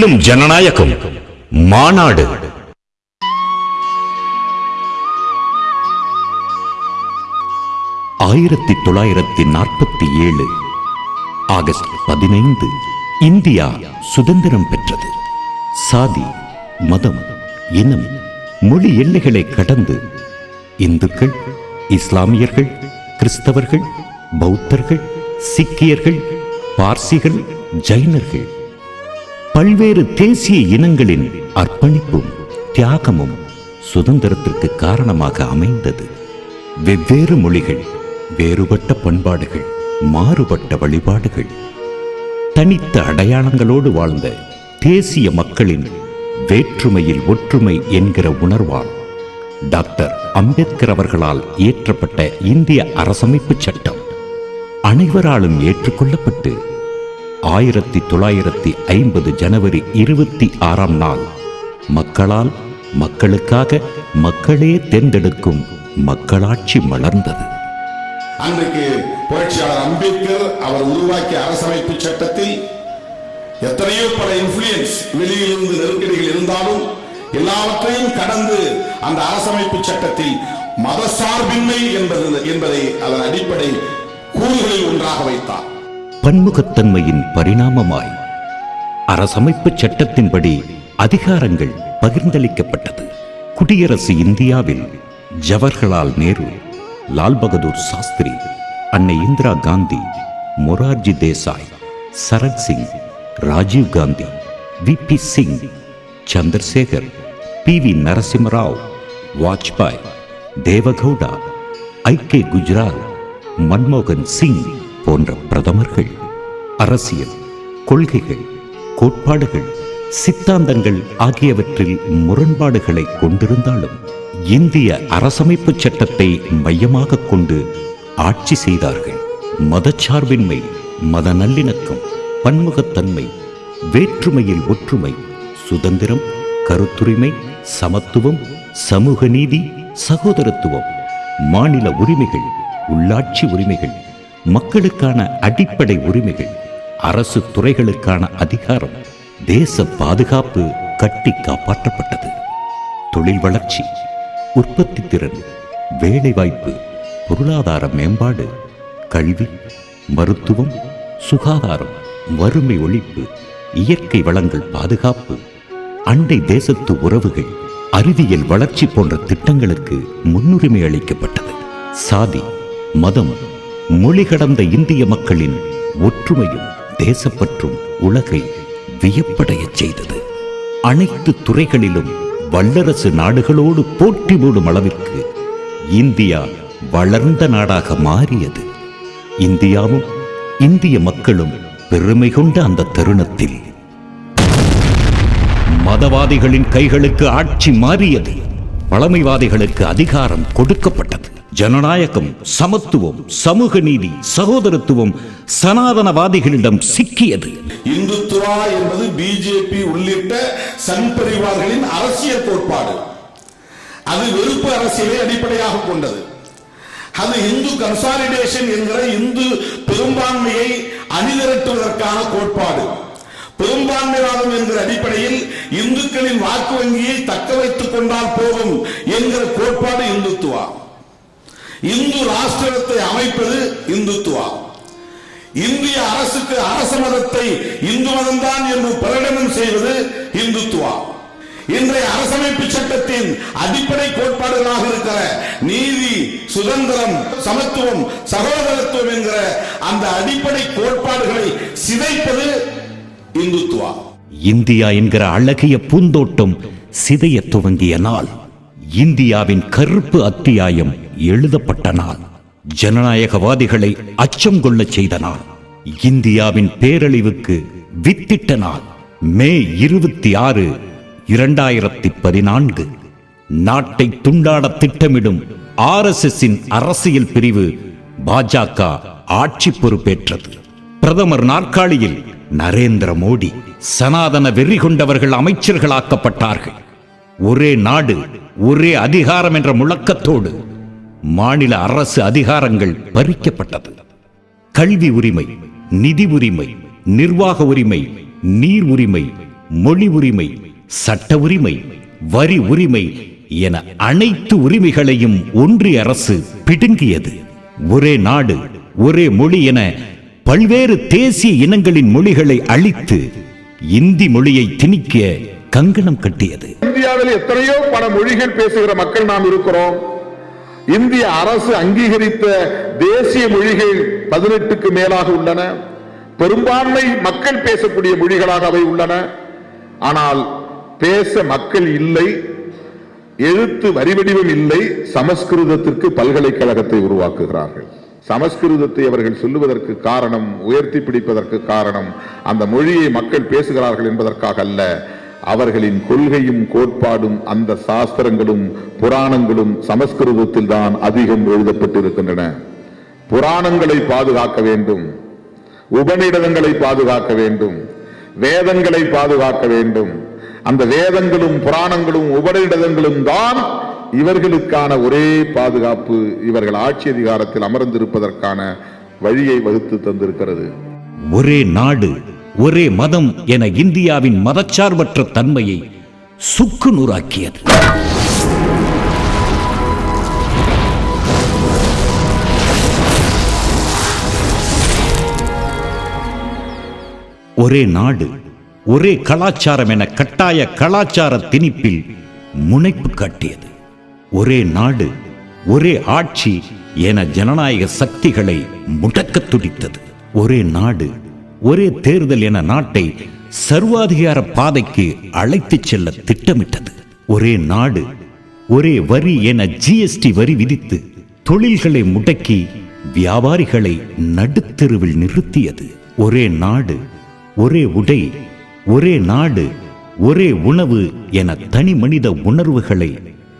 வெல்லும் ஜனநாயகம் மாநாடு. ஆயிரத்தி தொள்ளாயிரத்தி நாற்பத்தி ஏழு ஆகஸ்ட் பதினைந்து இந்தியா சுதந்திரம் பெற்றது. சாதி மதம் இனம் மொழி எல்லைகளை கடந்து இந்துக்கள் இஸ்லாமியர்கள் கிறிஸ்தவர்கள் பௌத்தர்கள் சீக்கியர்கள் பார்சிகள் ஜைனர்கள் பல்வேறு தேசிய இனங்களின் அர்ப்பணிப்பும் தியாகமும் சுதந்திரத்திற்கு காரணமாக அமைந்தது. வெவ்வேறு மொழிகள் வேறுபட்ட பண்பாடுகள் மாறுபட்ட வழிபாடுகள் தனித்த அடையாளங்களோடு வாழ்ந்த தேசிய மக்களின் வேற்றுமையில் ஒற்றுமை என்கிற உணர்வால் டாக்டர் அம்பேத்கர் அவர்களால் இயற்றப்பட்ட இந்திய அரசமைப்பு சட்டம் அனைவராலும் ஏற்றுக்கொள்ளப்பட்டு ஆயிரத்தி தொள்ளாயிரத்தி ஐம்பது ஜனவரி இருபத்தி ஆறாம் நாள். மக்களால் மக்களுக்காக மக்களே தேர்ந்தெடுக்கும் மக்களாட்சி மலர்ந்தது. அன்றைக்கு புரட்சியாளர் அம்பேத்கர் அவர் உருவாக்கிய அரசமைப்பு சட்டத்தில் எத்தனையோ பல இன்ஃபுளுயன்ஸ் வெளியிலிருந்து நெருக்கடிகள் இருந்தாலும் எல்லாவற்றையும் கடந்து அந்த அரசமைப்பு சட்டத்தில் மதசார்பின்மை என்பது என்பதை அதன் அடிப்படை கூறுகளில் ஒன்றாக வைத்தார். பன்முகத்தன்மையின் பரிணாமமாய். அரசமைப்பு சட்டத்தின்படி அதிகாரங்கள் பகிர்ந்தளிக்கப்பட்டது. குடியரசு இந்தியாவில் ஜவஹர்லால் நேரு லால் பகதூர் சாஸ்திரி அன்னை Indira Gandhi Morarji Desai Sarat Singh Rajiv Gandhi V P Singh Chandrashekhar P V Narasimha Rao Vajpayee Deve Gowda I K Gujral மன்மோகன் சிங் போன்ற பிரதமர்கள் அரசியல் கொள்கைகள் கோட்பாடுகள் சித்தாந்தங்கள் ஆகியவற்றில் முரண்பாடுகளை கொண்டிருந்தாலும் இந்திய அரசமைப்பு சட்டத்தை மையமாக கொண்டு ஆட்சி செய்தார்கள். மதச்சார்பின்மை மத நல்லிணக்கம் பன்முகத்தன்மை வேற்றுமையில் ஒற்றுமை சுதந்திரம் கருத்துரிமை சமத்துவம் சமூக நீதி சகோதரத்துவம் மாநில உரிமைகள் உள்ளாட்சி உரிமைகள் மக்களுக்கான அடிப்படை உரிமைகள் அரசு துறைகளுக்கான அதிகாரம் தேச பாதுகாப்பு கட்டி காப்பாற்றப்பட்டது. தொழில் வளர்ச்சி உற்பத்தி திறன் வேலைவாய்ப்பு பொருளாதார மேம்பாடு கல்வி மருத்துவம் சுகாதாரம் வறுமை ஒழிப்பு இயற்கை வளங்கள் பாதுகாப்பு அண்டை தேசத்து உறவுகள் அறிவியல் வளர்ச்சி போன்ற திட்டங்களுக்கு முன்னுரிமை அளிக்கப்பட்டது. சாதி மதம் மொழி கடந்த இந்திய மக்களின் ஒற்றுமையும் தேசப்பற்றும் உலகை வியப்படையச் செய்தது. அனைத்து துறைகளிலும் வல்லரசு நாடுகளோடு போட்டி போடும் அளவிற்கு இந்தியா வளர்ந்த நாடாக மாறியது. இந்தியாவும் இந்திய மக்களும் பெருமை கொண்ட அந்த தருணத்தில் மதவாதிகளின் கைகளுக்கு ஆட்சி மாறியது. பழமைவாதிகளுக்கு அதிகாரம் கொடுக்கப்பட்டது. ஜனநாயகம் சமத்துவம் சமூக நீதி சகோதரத்துவம் சனாதனவாதிகளிடம் சிக்கியது. இந்துத்துவா என்பது பிஜேபி உள்ளிட்ட சண்பரிவார்களின் அரசியல் கோட்பாடு. அது வெறுப்பு அரசியலை அடிப்படையாக கொண்டது. அது இந்து கன்சாலிடேஷன் என்கிற இந்து பெரும்பான்மையை அணிதிரட்டுவதற்கான கோட்பாடு. பெரும்பான்மைவாதம் என்கிற அடிப்படையில் இந்துக்களின் வாக்கு வங்கியை தக்க வைத்துக் கொண்டால் போதும் என்கிற கோட்பாடு இந்துத்துவா. இந்து ராஷ்டிரத்தை அமைப்பது இந்துத்துவா. இந்திய அரசுக்கு அரச மதத்தை இந்து மதம்தான் என்று பிரகடனம் செய்வது இந்துத்துவா. இன்றைய அரசமைப்பு சட்டத்தின் அடிப்படை கோட்பாடுகளாக இருக்கிற நீதி சுதந்திரம் சமத்துவம் சகோதரத்துவம் என்கிற அந்த அடிப்படை கோட்பாடுகளை சிதைப்பது இந்துத்துவா. இந்தியா என்கிற அழகிய பூந்தோட்டம் சிதைய துவங்கிய நாள். இந்தியாவின் கருப்பு அத்தியாயம் எழுதப்பட்ட நாள் ஜனநாயகவாதிகளை அச்சம் கொள்ளச் செய்த நாள் இந்தியாவின் பேரழிவுக்கு வித்திட்ட நாள் மே இருபத்தி ஆறு இரண்டாயிரத்தி பதினான்கு நாட்டை துண்டாட திட்டமிடும் ஆர்எஸ்எஸ்ஸின் அரசியல் பிரிவு பாஜக ஆட்சி பொறுப்பேற்றது. பிரதமர் நாற்காலியில் நரேந்திர மோடி சனாதன வெறி கொண்டவர்கள் அமைச்சர்களாக்கப்பட்டார்கள். ஒரே நாடு ஒரே அதிகாரம் என்ற முழக்கத்தோடு மாநில அரசு அதிகாரங்கள் பறிக்கப்பட்டது. கல்வி உரிமை நிதி உரிமை நிர்வாக உரிமை நீர் உரிமை மொழி உரிமை சட்ட உரிமை வரி உரிமை என அனைத்து உரிமைகளையும் ஒன்றிய அரசு பிடுங்கியது. ஒரே நாடு ஒரே மொழி என பல்வேறு தேசிய இனங்களின் மொழிகளை அழித்து இந்தி மொழியை திணிக்க கங்கணம் கட்டியது. இந்தியாவில் எத்தனையோ பல மொழிகள் பேசுகிற மக்கள் நாம் இருக்கிறோம். இந்திய அரசு அங்கீகரித்த தேசிய மொழிகள் பதினெட்டுக்கு மேலாக உள்ளன. பெரும்பான்மை மக்கள் பேசக்கூடிய மொழிகளாக அவை உள்ளன. ஆனால் பேச மக்கள் இல்லை எழுத்து வரிவடிவம் இல்லை சமஸ்கிருதத்திற்கு பல்கலைக்கழகத்தை உருவாக்குகிறார்கள். சமஸ்கிருதத்தை அவர்கள் சொல்லுவதற்கு காரணம் உயர்த்தி பிடிப்பதற்கு காரணம் அந்த மொழியை மக்கள் பேசுகிறார்கள் என்பதற்காக அல்ல. அவர்களின் கொள்கையும் கோட்பாடும் அந்த சாஸ்திரங்களும் புராணங்களும் சமஸ்கிருதத்தில் தான் அதிகம் எழுதப்பட்டிருக்கின்றன. புராணங்களை பாதுகாக்க வேண்டும். உபநிடதங்களை பாதுகாக்க வேண்டும். வேதங்களை பாதுகாக்க வேண்டும். அந்த வேதங்களும் புராணங்களும் உபநிடதங்களும் தான் இவர்களுக்கான ஒரே பாதுகாப்பு இவர்கள் ஆட்சி அதிகாரத்தில் அமர்ந்திருப்பதற்கான வழியை வகுத்து தந்திருக்கிறது. ஒரே நாடு ஒரே மதம் என இந்தியாவின் மதச்சார்பற்ற தன்மையை சுக்கு நூறாக்கியது ஒரே நாடு ஒரே கலாச்சாரம் என கட்டாய கலாச்சார திணிப்பில் முனைப்பு காட்டியது. ஒரே நாடு ஒரே ஆட்சி என ஜனநாயக சக்திகளை முடக்க துடித்தது. ஒரே நாடு ஒரே தேர்தல் என நாட்டை சர்வாதிகார பாதைக்கு அழைத்துச் செல்ல திட்டமிட்டது. ஒரே நாடு ஒரே வரி என ஜிஎஸ்டி வரி விதித்து தொழில்களை முடக்கி வியாபாரிகளை நடுத்தெருவில் நிறுத்தியது. ஒரே நாடு ஒரே உடை ஒரே நாடு ஒரே உணவு என தனி மனித உணர்வுகளை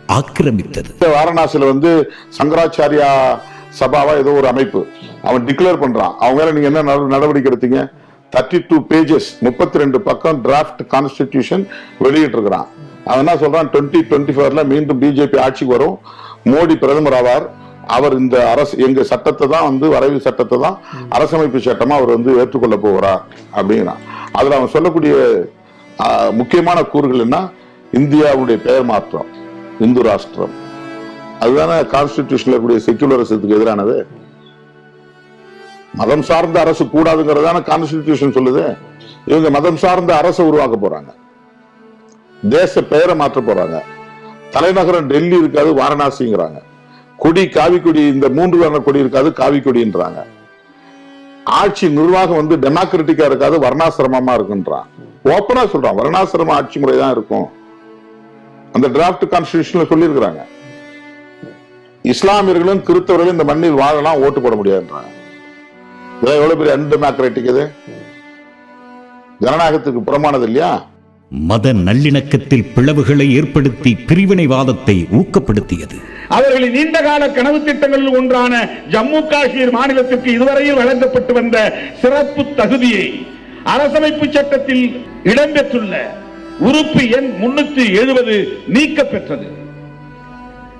ஆக்கிரமித்தது. வாரணாசியில வந்து சங்கராச்சாரியா சபாவா ஏதோ ஒரு அமைப்பு. அவன் டிக்ளேர் பண்றான். அவங்க மேல நீங்க என்ன நட- நடவடிக்கை எடுத்தீங்க? தேர்ட்டி டூ பேஜஸ் முப்பத்தி ரெண்டு பக்கம் டிராஃப்ட் கான்ஸ்டிடியூஷன் வெளியிட்டு இருக்கிறான் அவன் என்ன சொல்றான்? டுவெண்ட்டி டுவெண்ட்டி ஃபோர்ல மீண்டும் பிஜேபி ஆட்சிக்கு வரும். மோடி பிரதமர் ஆவார். அவர் இந்த அரசு எங்க சட்டத்தை தான் வந்து வரைவு சட்டத்தை தான் அரசமைப்பு சட்டமா அவர் வந்து ஏற்றுக்கொள்ள போகிறார் அப்படிங்கிறான். அதுல அவன் சொல்லக்கூடிய ஆஹ், முக்கியமான கூறுகள் என்ன? இந்தியாவுடைய பெயர் மாற்றம் இந்து ராஷ்டிரம். அதுதானே கான்ஸ்டிடியூஷன்ல இருக்கக்கூடிய செக்குலரிசத்துக்கு எதிரானது? மதம் சார்ந்த அரசு கூடாதுங்கிறதான கான்ஸ்டிடியூஷன் சொல்லுது. இவங்க மதம் சார்ந்த அரசை உருவாக்க போறாங்க. தேச பெயரை மாற்ற போறாங்க. தலைநகரம் டெல்லி இருக்காது வாரணாசிங்கிறாங்க. கொடி காவி கொடி இந்த மூன்று வர்ண கொடி இருக்காது காவி கொடின்றாங்க ஆட்சி நிர்வாகம் வந்து டெமோக்ராட்டிக்கா இருக்காது வர்ணாசிரமமா இருக்குன்றான். ஓப்பனா சொல்றான். வர்ணாசிரம ஆட்சி முறை தான் இருக்கும். அந்த டிராப்ட் கான்ஸ்டிடியூஷன்ல சொல்லியிருக்கிறாங்க. இஸ்லாமியர்களும் கிறிஸ்தவர்களும் இந்த மண்ணில் வாழலாம் ஓட்டு போட முடியாதுன்றாங்க. இதெல்லாம் எவ்வளவு பெரிய அன்டெமோக்ராட்டிக் இது? ஜனநாயகத்துக்கு புறமானது இல்லையா? மத நல்லிணக்கத்தில் பிளவுகளை ஏற்படுத்தி பிரிவினைவாதத்தை ஊக்கப்படுத்தியது. அவர்களின் நீண்டகால கனவு திட்டங்களில் ஒன்றான ஜம்மு காஷ்மீர் மாநிலத்திற்கு இதுவரையில் வழங்கப்பட்டு வந்த சிறப்பு தகுதியை அரசமைப்பு சட்டத்தில் இடம்பெற்றுள்ள உறுப்பு எண் முன்னூத்தி எழுபது நீக்க பெற்றது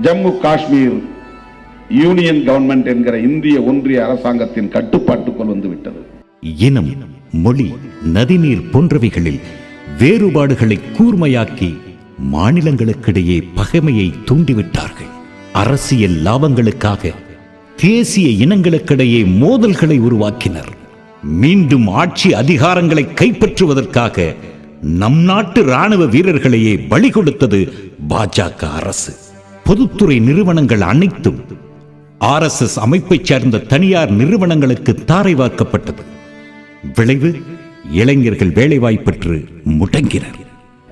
ஜம்மு காஷ்மீர் யூனியன் கவர்மெண்ட் என்கிற இந்திய ஒன்றிய அரசாங்கத்தின் கட்டுப்பாட்டுக்குள் வந்துவிட்டது. இனம் மொழி நதிநீர் போன்றவைகளில் வேறுபாடுகளை கூர்மையாக்கி மாநிலங்களுக்கிடையே பகைமையை தூண்டிவிட்டார்கள். அரசியல் லாபங்களுக்காக தேசிய இனங்களுக்கிடையே மோதல்களை உருவாக்கினர். மீண்டும் ஆட்சி அதிகாரங்களை கைப்பற்றுவதற்காக நம் நாட்டு ராணுவ வீரர்களையே பலி கொடுத்தது பாஜக அரசு. பொதுத்துறை நிறுவனங்கள் அனைத்தும் ஆர்எஸ்எஸ் அமைப்பைச் சேர்ந்த தனியார் நிறுவனங்களுக்கு தாரை வார்க்கப்பட்டது விளைவு இளைஞர்கள் வேலைவாய்ப்பற்று முடங்கினர்.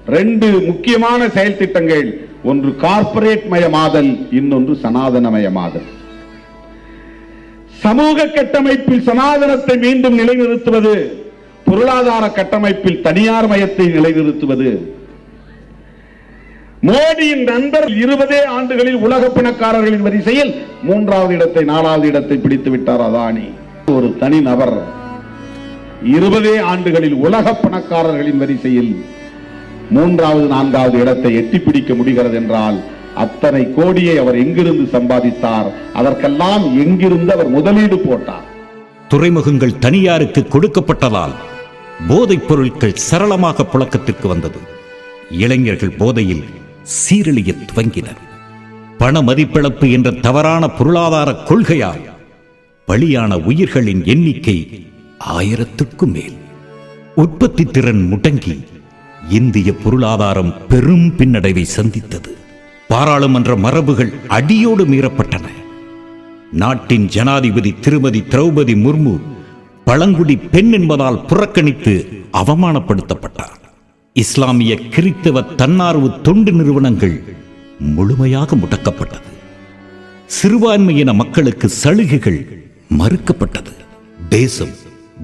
ரெண்டு முக்கியமான செயல் திட்டங்கள். ஒன்று கார்ப்பரேட் மயமாதல் இன்னொன்று சனாதனமயமாதல் சமூக கட்டமைப்பில் சனாதனத்தை மீண்டும் நிலைநிறுத்துவது பொருளாதார கட்டமைப்பில் தனியார் மயத்தை நிலைநிறுத்துவது. மோடியின் நண்பர் இருபதே ஆண்டுகளில் உலக பிணக்காரர்களின் வரிசையில் மூன்றாவது இடத்தை நாலாவது இடத்தை பிடித்து விட்டார் அதானி. ஒரு தனி நபர். இருபதே ஆண்டுகளில் உலக பணக்காரர்களின் வரிசையில் மூன்றாவது நான்காவது இடத்தை எட்டி பிடிக்க முடிகிறது என்றால் அத்தனை கோடியை அவர் எங்கிருந்து சம்பாதித்தார்? அதற்கெல்லாம் எங்கிருந்து அவர் முதலீடு போட்டார்? துறைமுகங்கள் தனியாருக்கு கொடுக்கப்பட்டதால் போதைப் பொருட்கள் சரளமாக புழக்கத்திற்கு வந்தது. இளைஞர்கள் போதையில் சீரழிய துவங்கினர் பண மதிப்பிழப்பு என்ற தவறான பொருளாதார கொள்கையால் பலியான உயிர்களின் எண்ணிக்கை ஆயிரத்துக்கும் மேல். உற்பத்தி திறன் முடங்கி இந்திய பொருளாதாரம் பெரும் பின்னடைவை சந்தித்தது. பாராளுமன்ற மரபுகள் அடியோடு மீறப்பட்டன. நாட்டின் ஜனாதிபதி திருமதி திரௌபதி முர்மு பழங்குடி பெண் என்பதால் புறக்கணித்து அவமானப்படுத்தப்பட்டார். இஸ்லாமிய கிறித்தவ தன்னார்வ தொண்டு நிறுவனங்கள் முழுமையாக முடக்கப்பட்டது. சிறுபான்மையின மக்களுக்கு சலுகைகள் மறுக்கப்பட்டது. தேசம்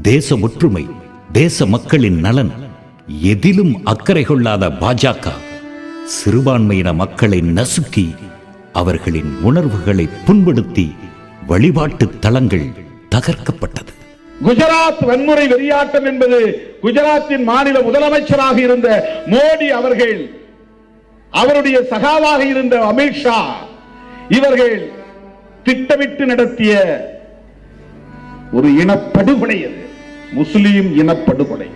தேச ஒற்றுமை தேச மக்களின் நலன் எதிலும் அக்கறை கொள்ளாத பாஜக சிறுபான்மையின மக்களை நசுக்கி அவர்களின் உணர்வுகளை புண்படுத்தி வழிபாட்டு தலங்கள் தகர்க்கப்பட்டது. குஜராத் வன்முறை வெறியாட்டம் என்பது குஜராத்தின் மாநில முதலமைச்சராக இருந்த மோடி அவர்கள் அவருடைய சகாவாக இருந்த அமித்ஷா இவர்கள் திட்டமிட்டு நடத்திய ஒரு இனப்படுகொலை அது. முஸ்லீம் இனப்படுகொலை.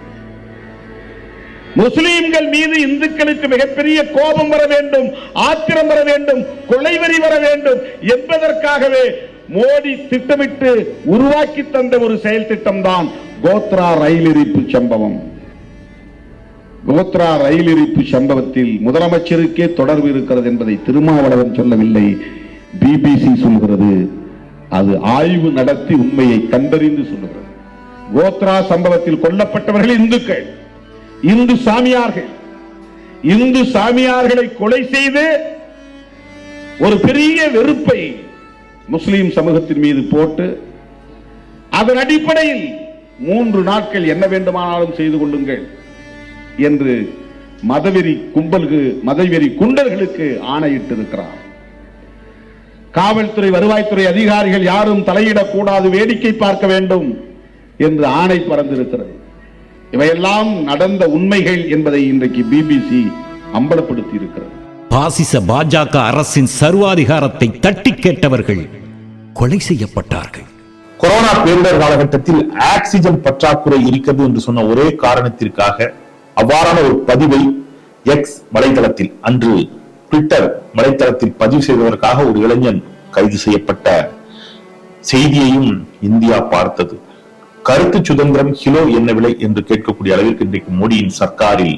முஸ்லீம்கள் மீது இந்துக்களுக்கு மிகப்பெரிய கோபம் வர வேண்டும் ஆத்திரம் வர வேண்டும் கொலைவெறி வர வேண்டும் என்பதற்காகவே மோடி திட்டமிட்டு உருவாக்கி தந்த ஒரு செயல் திட்டம் தான் கோத்ரா ரயில் எரிப்பு சம்பவம். கோத்ரா ரயில் எரிப்பு சம்பவத்தில் முதலமைச்சருக்கே தொடர்பு இருக்கிறது என்பதை திருமாவளவன் சொல்லவில்லை. பிபிசி சொல்கிறது. அது ஆய்வு நடத்தி உண்மையை கண்டறிந்து சொல்லுகிறது. கோத்ரா சம்பவத்தில் கொல்லப்பட்டவர்கள் இந்துக்கள் இந்து சாமியார்கள். இந்து சாமியார்களை கொலை செய்து ஒரு பெரிய வெறுப்பை முஸ்லீம் சமூகத்தின் மீது போட்டு அதன் அடிப்படையில் மூன்று நாட்கள் என்ன வேண்டுமானாலும் செய்து கொள்ளுங்கள் என்று மதவெறி கும்பலுக்கு மதவெறி குண்டர்களுக்கு ஆணையிட்டிருக்கிறார். காவல்துறை வருவாய்த்துறை அதிகாரிகள் யாரும் தலையிடக்கூடாது வேடிக்கை பார்க்க வேண்டும் என்று ஆணை பறந்திருக்கிறது. இவையெல்லாம் நடந்த உண்மைகள் என்பதை இன்றைக்கு பிபிசி அம்பலப்படுத்தி இருக்கிறது பாசிச பாஜக அரசின் சர்வாதிகாரத்தை தட்டி கேட்டவர்கள் கொலை செய்யப்பட்டார்கள். கொரோனா பேரிடர் காலகட்டத்தில் ஆக்சிஜன் பற்றாக்குறை இருக்கிறது என்று சொன்ன ஒரே காரணத்திற்காக அவ்வாறான ஒரு பதிவை எக்ஸ் வலைதளத்தில் அன்று ட்விட்டர் வலைதளத்தில் பதிவு செய்ததற்காக ஒரு இளைஞன் கைது செய்யப்பட்ட செய்தியையும் இந்தியா பார்த்தது. கருத்து சுதந்திரம் கிலோ என்ன விலை என்று கேட்கக்கூடிய அளவிற்கு இன்றைக்கு மோடியின் சர்க்காரில்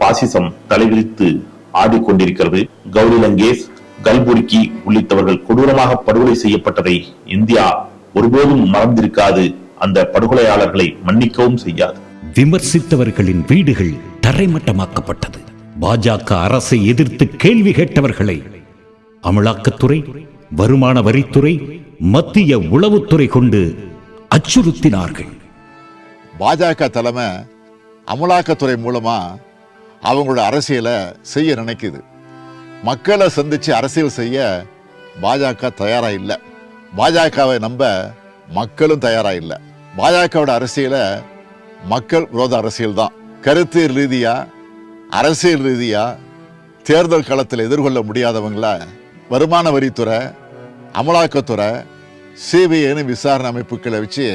பாசிசம் தலைவிரித்து ஆடிக்கொண்டிருக்கிறது. கௌரி லங்கேஷ் கல்புர்கி உள்ளிட்டவர்கள் கொடூரமாக படுகொலை செய்யப்பட்டதை இந்தியா ஒருபோதும் மறந்திருக்காது. அந்த படுகொலையாளர்களை மன்னிக்கவும் செய்யாது. விமர்சித்தவர்களின் வீடுகள் தரைமட்டமாக்கப்பட்டது. பாஜக அரசை எதிர்த்து கேள்வி கேட்டவர்களை அமலாக்கத்துறை வருமான வரித்துறை மத்திய உளவுத்துறை கொண்டு அச்சுறுத்தினார்கள். பாஜக தலைமை அமலாக்கத்துறை மூலமா அவங்களோட அரசியலை செய்ய நினைக்குது. மக்களை சந்தித்து அரசியல் செய்ய பாஜக தயாராக இல்லை. பாஜகவை நம்ப மக்களும் தயாராக இல்லை. பாஜகவோட அரசியலை மக்கள் விரோத அரசியல் தான். கருத்து ரீதியாக அரசியல் ரீதியாக தேர்தல் களத்தில் எதிர்கொள்ள முடியாதவங்கள வருமான வரித்துறை அமலாக்கத்துறை சிபிஐன்னு விசாரணை அமைப்புகளை வச்சு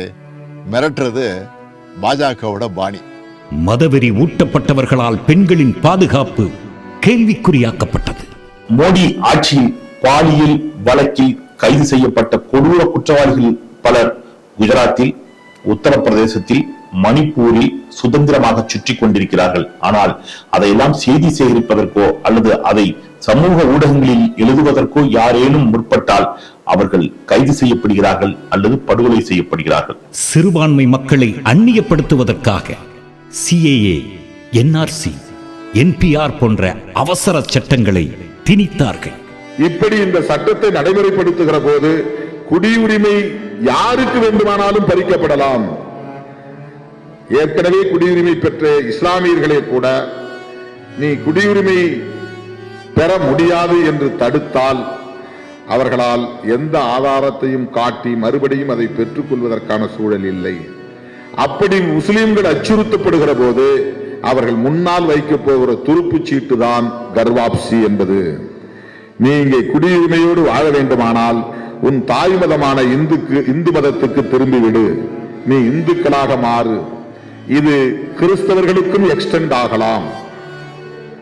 மிரட்டுறது பாஜகவோட பாணி. மதவெறி ஊட்டப்பட்டவர்களால் பெண்களின் பாதுகாப்பு கேள்விக்குறியாக்கப்பட்டது. மோடி ஆட்சியில் பாலியல் வழக்கில் கைது செய்யப்பட்ட கொடூர குற்றவாளிகள் பலர் குஜராத்தில் உத்தரப்பிரதேசத்தில் மணிப்பூரில் சுதந்திரமாக சுற்றி கொண்டிருக்கிறார்கள். ஆனால் அதையெல்லாம் செய்தி சேகரிப்பதற்கோ அல்லது அதை சமூக ஊடகங்களில் எழுதுவதற்கோ யாரேனும் முற்பட்டால் அவர்கள் கைது செய்யப்படுகிறார்கள் அல்லது படுகொலை செய்யப்படுகிறார்கள். சிறுபான்மை மக்களை அந்நியப்படுத்துவதற்காக சிஏஏ என்ஆர்சி என்பிஆர் போன்ற அவசர சட்டங்களை திணித்தார்கள். இப்படி இந்த சட்டத்தை நடைமுறைப்படுத்துகிற போது குடியுரிமை யாருக்கு வேண்டுமானாலும் பறிக்கப்படலாம். ஏற்கனவே குடியுரிமை பெற்ற இஸ்லாமியர்களே கூட நீ குடியுரிமை பெற முடியாது என்று தடுத்தால் அவர்களால் எந்த ஆதாரத்தையும் காட்டி மறுபடியும் அதை பெற்றுக் கொள்வதற்கான சூழல் இல்லை. அப்படி முஸ்லிம்கள் அச்சுறுத்தப்படுகிற போது அவர்கள் முன்னால் வைக்க போகிற துருப்பு சீட்டு தான் கர்வாப்சி என்பது. நீ இங்கே குடியுரிமையோடு வாழ வேண்டுமானால் உன் தாய் மதமான இந்துக்கு இந்து மதத்துக்கு திரும்பிவிடு. நீ இந்துக்களாக மாறு. இது கிறிஸ்தவர்களுக்கும் எக்ஸ்டெண்ட் ஆகலாம்.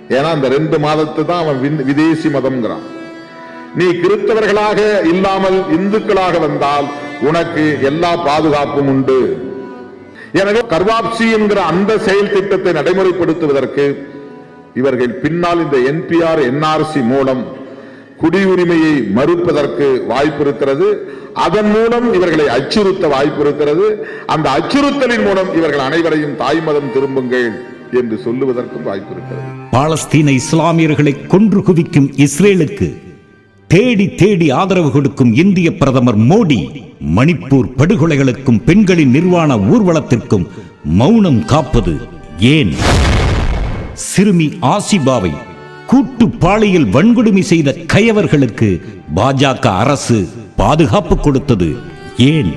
ஏன்னா அந்த ரெண்டு மாதத்தை தான் அவன் விந்- விதேசி மதம்ங்கிறான். நீ கிறிஸ்தவர்களாக இல்லாமல் இந்துக்களாக வந்தால் உனக்கு எல்லா பாதுகாப்பும் உண்டு. எனவே கர்வாப்சி என்கிற அந்த செயல் திட்டத்தை நடைமுறைப்படுத்துவதற்கு இவர்கள் பின்னால் இந்த என்பிஆர் என்ஆர்சி மூலம் குடியுரிமையை மறுப்பதற்கு வாய்ப்பு இருக்கிறது. அதன் மூலம் இவர்களை அச்சுறுத்த வாய்ப்பு இருக்கிறது. அந்த அச்சுறுத்தலின் மூலம் இவர்கள் அனைவரையும் தாய்மதம் திரும்புங்கள் என்று சொல்லுவதற்கும் வாய்ப்பு இருக்கிறது. பாலஸ்தீன இஸ்லாமியர்களை கொன்று குவிக்கும் இஸ்ரேலுக்கு தேடி தேடி ஆதரவு கொடுக்கும் இந்திய பிரதமர் மோடி மணிப்பூர் படுகொலைகளுக்கும் பெண்களின் நிர்வாண ஊர்வலத்திற்கும் மௌனம் காப்பது ஏன்? சிறுமி ஆசிபாவை கூட்டு பாலியல் வன்கொடுமை செய்த கயவர்களுக்கு பாஜக அரசு பாதுகாப்பு கொடுத்தது ஏன்?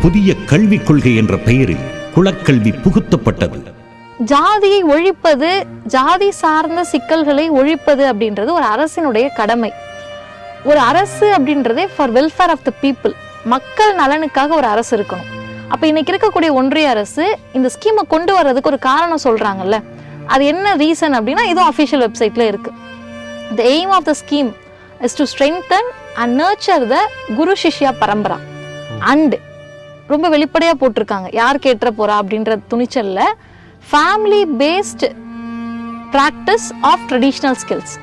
புதிய கல்விக் கொள்கை என்ற பெயரில் குலக்கல்வி புகுத்தப்பட்டது. ஜாதியை ஒழிப்பது ஜாதி சார்ந்த சிக்கல்களை ஒழிப்பது அப்படின்றது ஒரு அரசினுடைய கடமை. ஒரு அரசு அப்படின்றதே for welfare of the people மக்கள் நலனுக்காக ஒரு அரசு இருக்கணும். அப்போ இன்னைக்கு இருக்கக்கூடிய ஒன்றிய அரசு இந்த ஸ்கீமை கொண்டு வர்றதுக்கு ஒரு காரணம் சொல்றாங்கல்ல. அது என்ன ரீசன் அப்படின்னா இதுவும் அஃபிஷியல் வெப்சைட்ல இருக்கு. The aim of the scheme is to strengthen and nurture the guru shishya parampara and ரொம்ப வெளிப்படையாக போட்டிருக்காங்க. யார் கேட்டுற போறா அப்படின்ற துணிச்சல்ல family based practice of traditional skills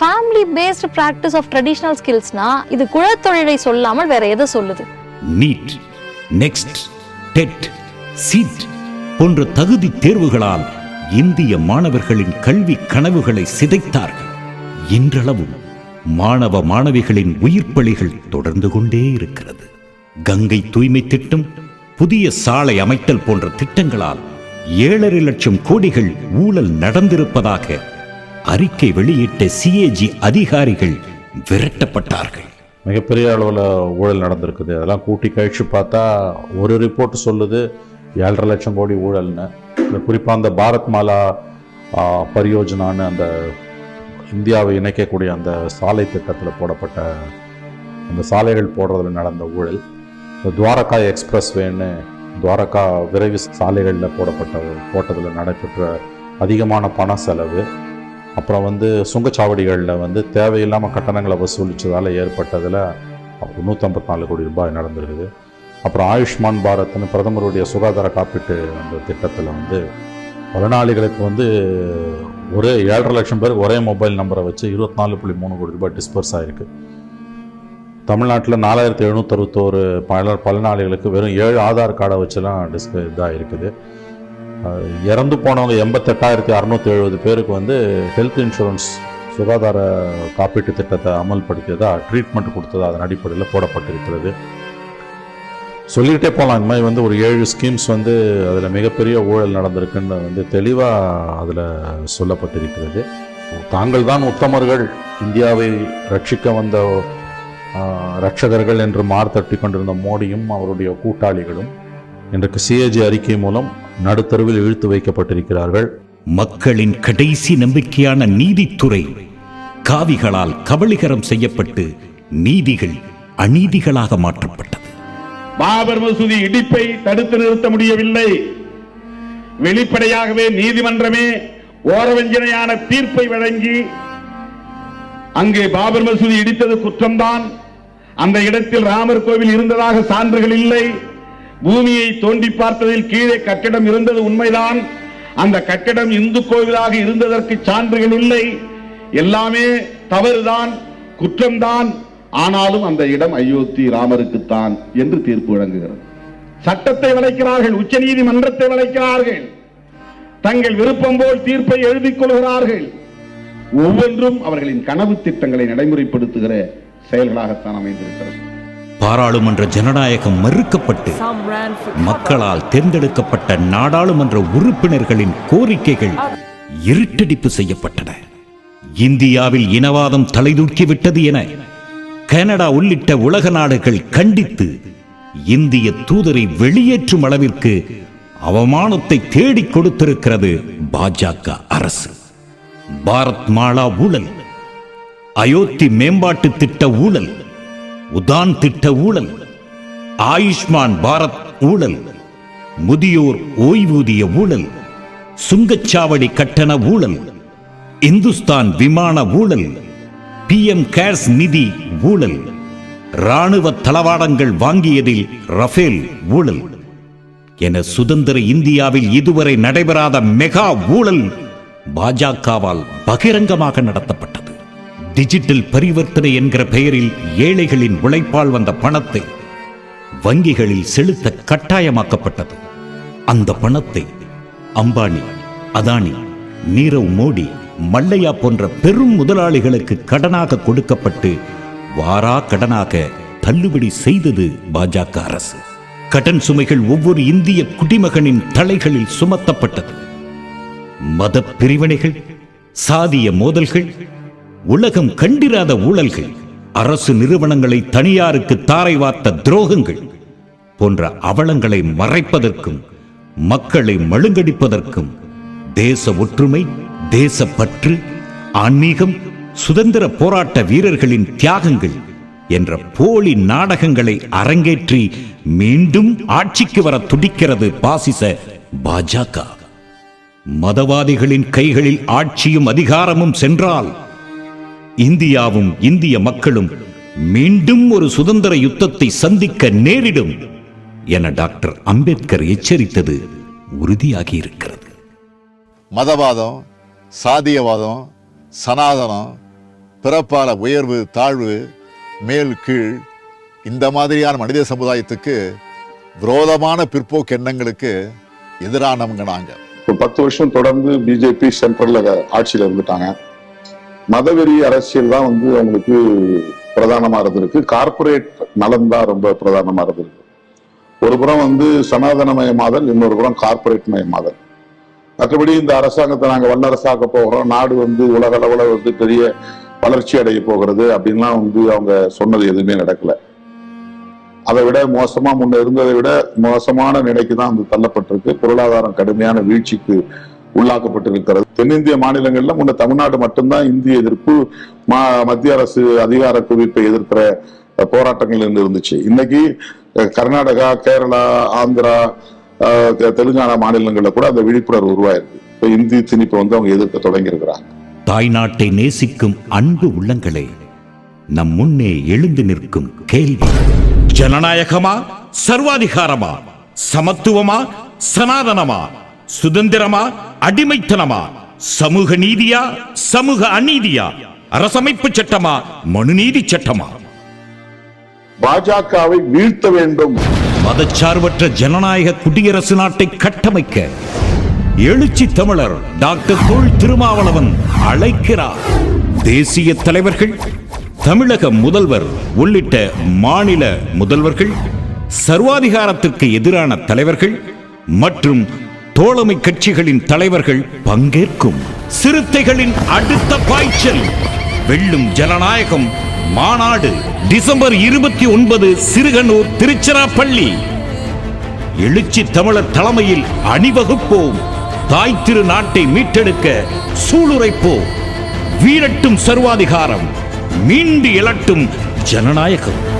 family based practice of traditional ஸ்கில்ஸ்னா இது குழத்தொழிலை சொல்லாமல் வேற எதை சொல்லுது? நீட் நெக்ஸ்ட் டெட் சீட் போன்ற தகுதி தேர்வுகளால் இந்திய மாணவர்களின் கல்வி கனவுகளை சிதைத்தார்கள். இன்றளவும் மாணவ மாணவிகளின் உயிர்ப்பலிகள் தொடர்ந்து கொண்டே இருக்கிறது. கங்கை தூய்மை திட்டம் புதிய சாலை அமைத்தல் போன்ற திட்டங்களால் ஏழரை லட்சம் கோடிகள் ஊழல் நடந்திருப்பதாக அறிக்கை வெளியிட்ட சிஏஜி அதிகாரிகள் விரட்டப்பட்டார்கள். மிகப்பெரிய அளவில் ஊழல் நடந்திருக்குது. அதெல்லாம் கூட்டி கழிச்சு பார்த்தா ஒரு ரிப்போர்ட் சொல்லுது ஏழரை லட்சம் கோடி ஊழல்னு. இந்த குறிப்பாக அந்த பாரத் மாலா பரியோஜனான்னு அந்த இந்தியாவை இணைக்கக்கூடிய அந்த சாலை திட்டத்தில் போடப்பட்ட அந்த சாலைகள் போடுறதுல நடந்த ஊழல். இந்த துவாரகா எக்ஸ்பிரஸ் வேன்னு துவாரகா விரைவு சாலைகளில் போடப்பட்ட போட்டதில் நடைபெற்ற அதிகமான பண செலவு. அப்புறம் வந்து சுங்கச்சாவடிகளில் வந்து தேவையில்லாமல் கட்டணங்களை வசூலித்ததால் ஏற்பட்டதில் நூற்றம்பத்தி நாலு கோடி ரூபாய் நடந்திருக்குது. அப்புறம் ஆயுஷ்மான் பாரத்னு பிரதமருடைய சுகாதார காப்பீட்டு அந்த திட்டத்தில் வந்து பயனாளிகளுக்கு வந்து ஒரே ஏழரை லட்சம் பேருக்கு ஒரே மொபைல் நம்பரை வச்சு இருபத்தி நாலு புள்ளி மூணு கோடி ரூபாய் டிஸ்பர்ஸ் ஆகிருக்கு தமிழ்நாட்டில் நாலாயிரத்தி எழுநூற்றறுபத்தோரு பல பலனாளிகளுக்கு வெறும் ஏழு ஆதார் கார்டை வச்சுலாம் டிஸ்க இதாக இருக்குது. இறந்து போனவங்க எண்பத்தெட்டாயிரத்தி அறநூற்றி எழுபது பேருக்கு வந்து ஹெல்த் இன்சூரன்ஸ் சுகாதார காப்பீட்டு திட்டத்தை அமல்படுத்தியதா ட்ரீட்மெண்ட் கொடுத்ததா அதன் அடிப்படையில் போடப்பட்டிருக்கிறது. சொல்லிக்கிட்டே போகலாம் இந்த மாதிரி வந்து ஒரு ஏழு ஸ்கீம்ஸ் வந்து அதில் மிகப்பெரிய ஊழல் நடந்திருக்குன்னு வந்து தெளிவாக அதில் சொல்லப்பட்டிருக்கிறது. தாங்கள் தான் உத்தமர்கள். இந்தியாவை ரட்சிக்க வந்த ரட்சகர்கள் என்று மார்த்தட்டி கொண்டிருந்த மோடியும் அவருடைய கூட்டாளிகளும் இன்றைக்கு சிஏஜி அறிக்கை மூலம் நடுத்தருவில் இழுத்து வைக்கப்பட்டிருக்கிறார்கள். மக்களின் கடைசி நம்பிக்கையான நீதித்துறை காவிகளால் கபளீகரம் செய்யப்பட்டு நீதிகள் அநீதிகளாக மாற்றப்பட்டது. பாபர் மசூதி இடிப்பை தடுத்து நிறுத்த முடியவில்லை. வெளிப்படையாகவே நீதிமன்றமே ஓரவஞ்சனையான தீர்ப்பை வழங்கி அங்கே பாபர் மசூதி இடித்தது குற்றம்தான். அந்த இடத்தில் ராமர் கோவில் இருந்ததாக சான்றுகள் இல்லை. பூமியை தோண்டி பார்த்ததில் கீழே கட்டிடம் இருந்தது உண்மைதான். அந்த கட்டிடம் இந்து கோவிலாக இருந்ததற்கு சான்றுகள் இல்லை. எல்லாமே தவறுதான் குற்றம்தான். ஆனாலும் அந்த இடம் அயோத்தி ராமருக்குத்தான் என்று தீர்ப்பு வழங்குகிறது. சட்டத்தை வளைக்கிறார்கள் உச்ச நீதிமன்றத்தை வளைக்கிறார்கள். தங்கள் விருப்பம் போல் தீர்ப்பை எழுதிக் கொள்கிறார்கள். ஒவ்வொன்றும் அவர்களின் கனவு திட்டங்களை நடைமுறைப்படுத்துகிற செயல்களாகத்தான் அமைந்திருக்கிறது. பாராளுமன்ற ஜனநாயகம் மறுக்கப்பட்டு மக்களால் தேர்ந்தெடுக்கப்பட்ட நாடாளுமன்ற உறுப்பினர்களின் கோரிக்கைகள் இருட்டடிப்பு செய்யப்பட்டன. இந்தியாவில் இனவாதம் தலைதூக்கிவிட்டது என கனடா உள்ளிட்ட உலக நாடுகள் கண்டித்து இந்திய தூதரை வெளியேற்றும் அளவிற்கு அவமானத்தை தேடிக் கொடுத்திருக்கிறது பாஜக அரசு. பாரத் மாலா ஊழல் அயோத்தி மேம்பாட்டு திட்ட ஊழல் உதான் திட்ட ஊழல் ஆயுஷ்மான் பாரத் ஊழல் முதியோர் ஓய்வூதிய ஊழல் சுங்கச்சாவடி கட்டண ஊழல் இந்துஸ்தான் விமான ஊழல் பிஎம் கேர்ஸ் நிதி ஊழல் ராணுவ தளவாடங்கள் வாங்கியதில் ரஃபேல் ஊழல். என சுதந்திர இந்தியாவில் இதுவரை நடைபெறாத மெகா ஊழல் பாஜகவால் பகிரங்கமாக நடத்தப்பட்டது. டிஜிட்டல் பரிவர்த்தனை என்கிற பெயரில் ஏழைகளின் உழைப்பால் வந்த பணத்தை வங்கிகளில் செலுத்த கட்டாயமாக்கப்பட்டது. அந்த பணத்தை அம்பானி அதானி நீரவ் மோடி மல்லையா போன்ற பெரும் முதலாளிகளுக்கு கடனாக கொடுக்கப்பட்டு வாரா கடனாக தள்ளுபடி செய்தது பாஜக அரசு. கடன் சுமைகள் ஒவ்வொரு இந்திய குடிமகனின் தலைகளில் சுமத்தப்பட்டது. மத பிரிவினைகள் சாதிய மோதல்கள் உலகம் கண்டிராத ஊழல்கள் அரசு நிறுவனங்களை தனியாருக்கு தாரை வார்த்த துரோகங்கள் போன்ற அவலங்களை மறைப்பதற்கும் மக்களை மழுங்கடிப்பதற்கும் தேச ஒற்றுமை தேசப்பற்று ஆன்மீகம் சுதந்திர போராட்ட வீரர்களின் தியாகங்கள் என்ற போலி நாடகங்களை அரங்கேற்றி மீண்டும் ஆட்சிக்கு வர துடிக்கிறது பாசிச பாஜக. மதவாதிகளின் கைகளில் ஆட்சியும் அதிகாரமும் சென்றால் இந்தியாவும் இந்திய மக்களும் மீண்டும் ஒரு சுதந்திர யுத்தத்தை சந்திக்க நேரிடும் என டாக்டர் அம்பேத்கர் எச்சரித்தது உறுதியாகி இருக்கிறது மதவாதம் சாதியவாதம் சனாதனம் பிறப்பால உயர்வு தாழ்வு மேல் கீழ் இந்த மாதிரியான மனித சமுதாயத்துக்கு விரோதமான பிற்போக்கு எண்ணங்களுக்கு எதிரானவங்க நாங்க. இப்போ பத்து வருஷம் தொடர்ந்து பிஜேபி சென்ட்ரல்ல ஆட்சியில இருந்துட்டாங்க. மதவெறி அரசியல் தான் வந்து அவங்களுக்கு பிரதானமா இருந்திருக்கு கார்ப்பரேட் நலன் தான் ரொம்ப பிரதானமா இருந்திருக்கு ஒரு புறம் வந்து சனாதனமயமாதல் இன்னொரு புறம் கார்பரேட் மயமாதல் மற்றபடி இந்த அரசாங்கத்தை நாங்க வல்லரசாக்க போகிறோம். நாடு வந்து உலக அளவில் வந்து பெரிய வளர்ச்சி அடைய போகிறது அப்படின்லாம் வந்து அவங்க சொன்னது எதுவுமே நடக்கல. அதை விட மோசமா முன்ன இருந்ததை விட மோசமான நிலைக்கு தான் வந்து தள்ளப்பட்டிருக்கு. பொருளாதாரம் கடுமையான வீழ்ச்சிக்கு உள்ளாக்கப்பட்டிருக்கிறது. தென்னிந்திய மாநிலங்கள்ல முன்ன தமிழ்நாடு மட்டும்தான் இந்திய எதிர்ப்பு மா- மத்திய அரசு அதிகார குவிப்பை எதிர்க்கிற போராட்டங்கள் இருந்து இருந்துச்சு. இன்னைக்கு கர்நாடகா கேரளா ஆந்திரா தெ- தெலுங்கானா மாநிலங்கள்ல கூட அந்த விழிப்புணர்வு உருவாயிருக்கு. இப்ப இந்தி திணிப்பை வந்து அவங்க எதிர்க்க தொடங்கி இருக்கிறாங்க தாய்நாட்டை நேசிக்கும் அன்பு உள்ளங்களே நம் முன்னே எழுந்து நிற்கும் கேள்வி. ஜனநாயகமா? சர்வாதிகாரமா? சமத்துவமா? சனாதனமா? சுதந்திரமா அடிமைத்தனமா சமூக நீதியா சமூக அநீதியா அரசமைப்பு சட்டமா மனுநீதி சட்டமா? பாஜகவை வீழ்த்த வேண்டும். மதச்சார்பற்ற ஜனநாயக குடியரசு நாட்டை கட்டமைக்க எழுச்சி தமிழர் டாக்டர் தொல் திருமாவளவன் அழைக்கிறார். தேசிய தலைவர்கள் தமிழக முதல்வர் உள்ளிட்ட மாநில முதல்வர்கள் சர்வாதிகாரத்திற்கு எதிரான தலைவர்கள் மற்றும் தோழமை கட்சிகளின் தலைவர்கள் பங்கேற்கும். சிறுத்தைகளின் அடுத்த பாய்ச்சல். வெல்லும் ஜனநாயகம். மாநாடு டிசம்பர் இருபத்தி ஒன்பது சிறுகனூர் திருச்சிராப்பள்ளி. எழுச்சி தமிழர் தலைமையில் அணிவகுப்போம். தாய் திரு நாட்டை மீட்டெடுக்க சூளுரைப்போம். வீரட்டும் சர்வாதிகாரம். மீண்டு எழட்டும் ஜனநாயகம்.